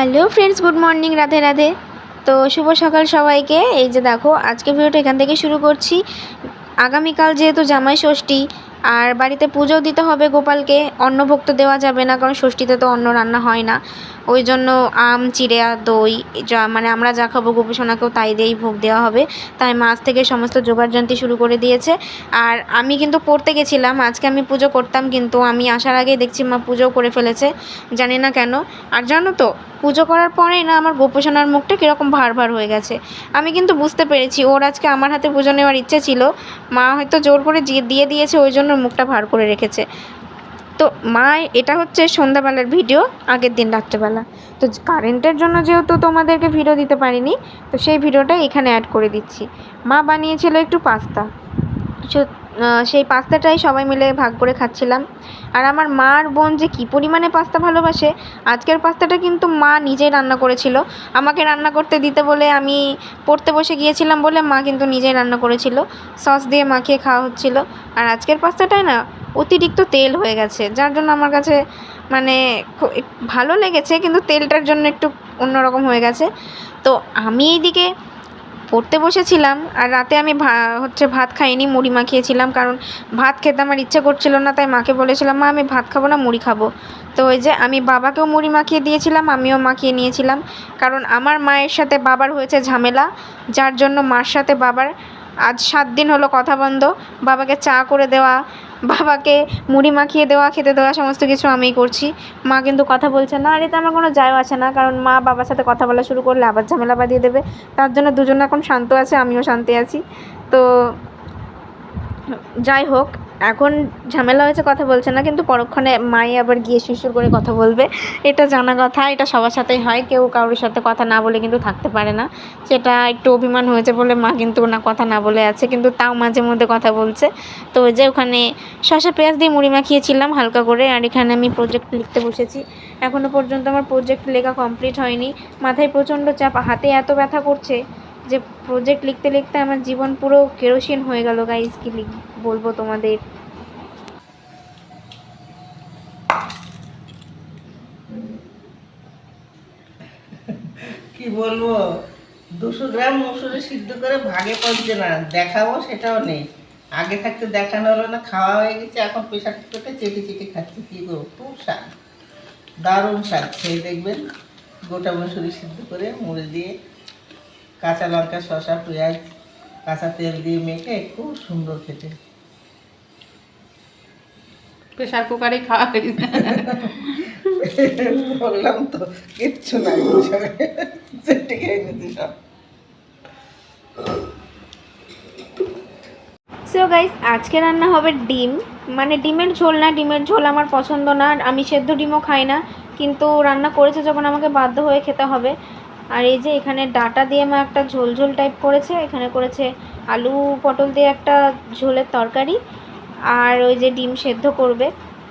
Hello friends, good morning, Radhe Radhe. তো শুভ সকাল সবাইকে। এই যে দেখো আজকে ভিডিওটা এখান থেকে শুরু করছি। আগামীকাল যেহেতু জামাই ষষ্ঠী, আর বাড়িতে পুজোও দিতে হবে গোপালকে, অন্নভোগ তো দেওয়া যাবে না, কারণ ষষ্ঠীতে তো অন্ন রান্না হয় না। ওই জন্য আম, চিড়ে আর দই, যা মানে আমরা যা খাব, গোপীসোনাকেও তাই দিয়েই ভোগ দেওয়া হবে। তাই মাছ থেকে সমস্ত জোগাড়যন্ত্রী শুরু করে দিয়েছে। আর আমি কিন্তু পড়তে গেছিলাম, আজকে আমি পুজো করতাম কিন্তু আমি আসার আগেই দেখছি মা পুজোও করে ফেলেছে, জানি না কেন। আর জানো তো পুজো করার পরেই না আমার গোপোষণার মুখটা কীরকম ভার ভার হয়ে গেছে। আমি কিন্তু বুঝতে পেরেছি, ওর আজকে আমার হাতে পুজো নেওয়ার ইচ্ছে ছিল। মা হয়তো জোর করে দিয়ে দিয়ে দিয়েছে, ওই জন্য মুখটা ভার করে রেখেছে। তো মা, এটা হচ্ছে সন্ধ্যাবেলার ভিডিও, আগের দিন রাত্রেবেলা। তো কারেন্টের জন্য যেহেতু তোমাদেরকে ভিডিও দিতে পারিনি, তো সেই ভিডিওটা এখানে অ্যাড করে দিচ্ছি। মা বানিয়েছিল একটু পাস্তা। সেই পাস্তাটাই সবাই মিলে ভাগ করে খাচ্ছিলাম। আর আমার মার বোন যে কী পরিমাণে পাস্তা ভালোবাসে, আজকের পাস্তাটা কিন্তু মা নিজেই রান্না করেছিল। আমাকে রান্না করতে দিতে বলে আমি পড়তে বসে গিয়েছিলাম বলে মা কিন্তু নিজেই রান্না করেছিল। সস দিয়ে মাখিয়ে খাওয়া হচ্ছিল। আর আজকের পাস্তাটায় না অতিরিক্ত তেল হয়ে গেছে। যার জন্য আমার কাছে মানে ভালো লেগেছে, কিন্তু তেলটার জন্য একটু অন্যরকম হয়ে গেছে। তো আমি এইদিকে পড়তে বসেছিলাম আর রাতে আমি হচ্ছে ভাত খাইনি, মুড়ি মাখিয়েছিলাম কারণ ভাত খেতে আমার ইচ্ছে করছিল না, তাই মাকে বলেছিলাম, মা, আমি ভাত খাব না, মুড়ি খাব। তো ওই যে আমি বাবাকেও মুড়ি মাখিয়ে দিয়েছিলাম, আমিও মাখিয়ে নিয়েছিলাম কারণ আমার মায়ের সাথে বাবার হয়েছে ঝামেলা, যার জন্য মার সাথে বাবার আজ সাত দিন হলো কথা বন্ধ, বাবাকে চা করে দেওয়া বাবাকে মুড়ি মাখিয়ে দেওয়া, খেতে দেওয়া, সমস্ত কিছু আমিই করছি। মা কিন্তু কথা বলছে, না আর এতে আমার কোনো যায় আছে না। কারণ মা বাবার সাথে কথা বলা শুরু করলে আবার ঝামেলা বাঁধিয়ে দেবে। তার জন্য দুজন এখন শান্ত আছে, আমিও শান্তি আছি। তো যাই হোক এখন ঝামেলা হয়েছে, কথা বলছে না, কিন্তু পরক্ষণে মাই আবার গিয়ে সুসুর করে কথা বলবে। এটা জানা কথা, এটা সবার সাথেই হয়, কেউ কারোর সাথে কথা না বলে কিন্তু থাকতে পারে না। সেটা একটু অভিমান হয়েছে বলে মা কিন্তু না কথা না বলে আছে, কিন্তু তাও মাঝে মধ্যে কথা বলছে। তো যে ওখানে শসা পেঁয়াজ দিয়ে মুড়ি মাখিয়েছিলাম হালকা করে, আর এখানে আমি প্রজেক্ট লিখতে বসেছি। এখনও পর্যন্ত আমার প্রজেক্ট লেখা কমপ্লিট হয়নি। মাথায় প্রচণ্ড চাপ, হাতে এত ব্যথা করছে। যে প্রজেক্ট লিখতে লিখতে আমার জীবন পুরো কেরোসিন হয়ে গেল গাইজ কি লিখ, বলব তোমাদের। কি বলব? দুশো গ্রাম মুসুরি সিদ্ধ করে ভাগে পড়ছে না, দেখাবো সেটাও নেই। আগে থাকতে দেখানো হলো না, খাওয়া হয়ে গেছে, এখন প্রেশার কুকারটা চেটে চেটে খাচ্ছি, কী করব? খুব স্বাদ। দারুণ স্বাদ, খেয়ে দেখবেন। গোটা মুসুরি সিদ্ধ করে মুড়ে দিয়ে কাঁচা লঙ্কা শসা পেঁয়াজ কাঁচা তেল দিয়ে মেখে খুব সুন্দর খেতে। প্রেশার কুকারে খাওয়া বললাম তো কিচ্ছু নাই খেয়ে সব। সো গাইস আজকে রান্না হবে ডিম। মানে ডিমের ঝোল না ডিমের ঝোল আমার পছন্দ না আর আমি সেদ্ধ ডিমও খাই না। কিন্তু রান্না করেছে যখন আমাকে বাধ্য হয়ে খেতে হবে। আর এই যে এখানে ডাটা দিয়ে মা একটা ঝোল ঝোল টাইপ করেছে, এখানে করেছে আলু পটল দিয়ে একটা ঝোলের তরকারি আর ওই যে ডিম সেদ্ধ করবে।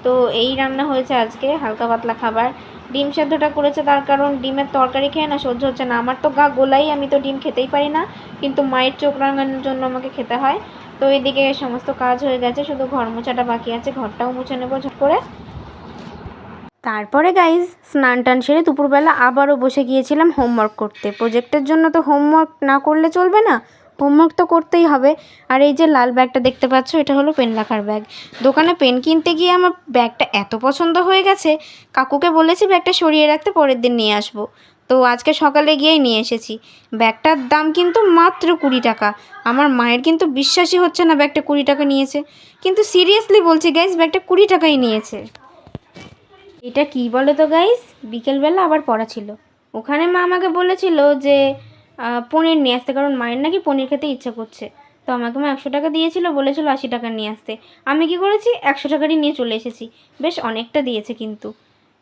তো এই রান্না হয়েছে আজকে হালকা পাতলা খাবার। ডিম সেদ্ধটা করেছে তার কারণ ডিমের তরকারি খেয়ে না সহ্য হচ্ছে না। আমার তো গা গোলাই, আমি তো ডিম খেতেই পারি না, কিন্তু মায়ের চোখ রাঙানোর জন্য আমাকে খেতে হয়। তো এইদিকে সমস্ত কাজ হয়ে গেছে, শুধু ঘর মোছাটা বাকি আছে, ঘরটাও মুছে নেব ঝট করে। তারপরে গাইজ স্নান টান সেরে দুপুরবেলা আবারও বসে গিয়েছিলাম হোমওয়ার্ক করতে। প্রজেক্টের জন্য তো হোমওয়ার্ক না করলে চলবে না। হোমওয়ার্ক তো করতেই হবে। আর এই যে লাল ব্যাগটা দেখতে পাচ্ছ, এটা হলো পেন রাখার ব্যাগ। দোকানে পেন কিনতে গিয়ে আমার ব্যাগটা এত পছন্দ হয়ে গেছে, কাকুকে বলেছি ব্যাগটা সরিয়ে রাখতে, পরের দিন নিয়ে আসব। তো আজকে সকালে গিয়েই নিয়ে এসেছি। ব্যাগটার দাম কিন্তু মাত্র কুড়ি টাকা। আমার মায়ের কিন্তু বিশ্বাসই হচ্ছে না ব্যাগটা কুড়ি টাকা নিয়েছে। কিন্তু সিরিয়াসলি বলছি গাইজ ব্যাগটা কুড়ি টাকাই নিয়েছে। এটা কি বলো তো গাইস বিকেলবেলা আবার পড়া ছিল। ওখানে মা আমাকে বলেছিল যে পনির নিয়ে আসতে, কারণ মায়ের নাকি পনির খেতে ইচ্ছা করছে। তো আমাকে মা একশো টাকা দিয়েছিল, বলেছিল আশি টাকা নিয়ে আসতে। আমি কি করেছি? একশো টাকারই নিয়ে চলে এসেছি। বেশ অনেকটা দিয়েছে কিন্তু।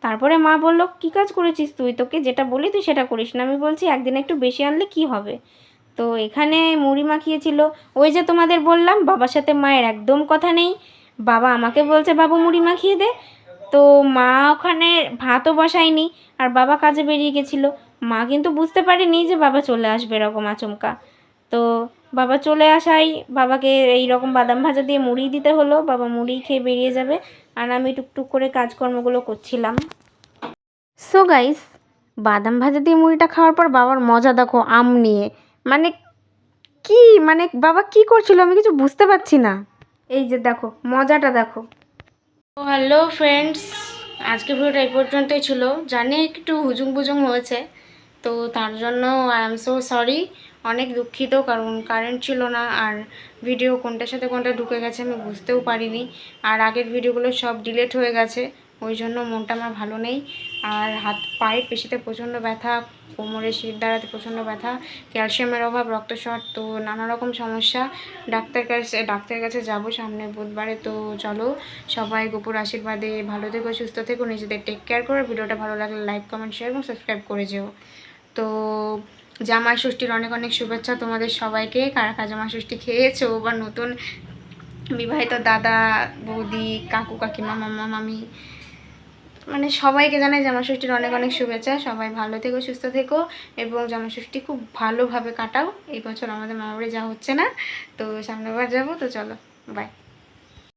তারপরে মা বলল, কী কাজ করেছিস তুই? তোকে যেটা বলি তুই সেটা করিস না। আমি বলছি, একদিন একটু বেশি আনলে কি হবে? তো এখানে মুড়ি মাখিয়েছিল। ওই যে তোমাদের বললাম, বাবার সাথে মায়ের একদম কথা নেই। বাবা আমাকে বলছে, বাবু, মুড়ি মাখিয়ে দে। তো মা ওখানে ভাতও বসায়নি আর বাবা কাজে বেরিয়ে গেছিল। মা কিন্তু বুঝতে পারেনি যে বাবা চলে আসবে এরকম আচমকা। তো বাবা চলে আসাই বাবাকে এই রকম বাদাম ভাজা দিয়ে মুড়ি দিতে হলো। বাবা মুড়ি খেয়ে বেরিয়ে যাবে আর আমি টুকটুক করে কাজকর্মগুলো করছিলাম। সো গাইস বাদাম ভাজা দিয়ে মুড়িটা খাওয়ার পর বাবার মজা দেখো আম নিয়ে। মানে কি? মানে বাবা কি করছিল আমি কিছু বুঝতে পারছি না। এই যে দেখো মজাটা দেখো। তো হ্যালো ফ্রেন্ডস আজকে ভিডিওটা এই পর্যন্তই ছিল। জানি একটু হুজুং বুজুং হয়েছে, তো তার জন্য আই এম সো সরি অনেক দুঃখিত, কারণ কারেন্ট ছিল না, আর ভিডিও কোনটার সাথে কোনটা ঢুকে গেছে আমি বুঝতেও পারিনি। আর আগের ভিডিওগুলো সব ডিলেট হয়ে গেছে। ওই জন্য মনটা আমার ভালো নেই। আর হাত, পায়ের পেশিতে প্রচণ্ড ব্যথা কোমরে শির দাঁড়াতে প্রচণ্ড ব্যথা, ক্যালসিয়ামের অভাব রক্তস্বর তো নানা রকম সমস্যা। ডাক্তার কাছে, ডাক্তারের কাছে যাব সামনে বুধবারে, তো চলো সবাই গোপুর আশীর্বাদে ভালো থেকো, সুস্থ থেকো, নিজেদের টেক কেয়ার করো। ভিডিওটা ভালো লাগলে লাইক কমেন্ট শেয়ার এবং সাবস্ক্রাইব করে যেও। তো জামাই ষষ্ঠীর অনেক অনেক শুভেচ্ছা তোমাদের সবাইকে। কারা জামাই ষষ্ঠী খেয়েছো বা নতুন? বিবাহিত দাদা, বৌদি, কাকু, কাকিমা, মামা, মামি মানে সবাইকে জানাই জামা ষষ্ঠীর অনেক অনেক শুভেচ্ছা। সবাই ভালো থেকো, সুস্থ থেকো এবং জামাষষ্ঠী খুব ভালোভাবে কাটাও। এই বছর আমাদের মামাবাড়ি যাওয়া হচ্ছে না, তো সামনেবার যাব, তো চলো বাই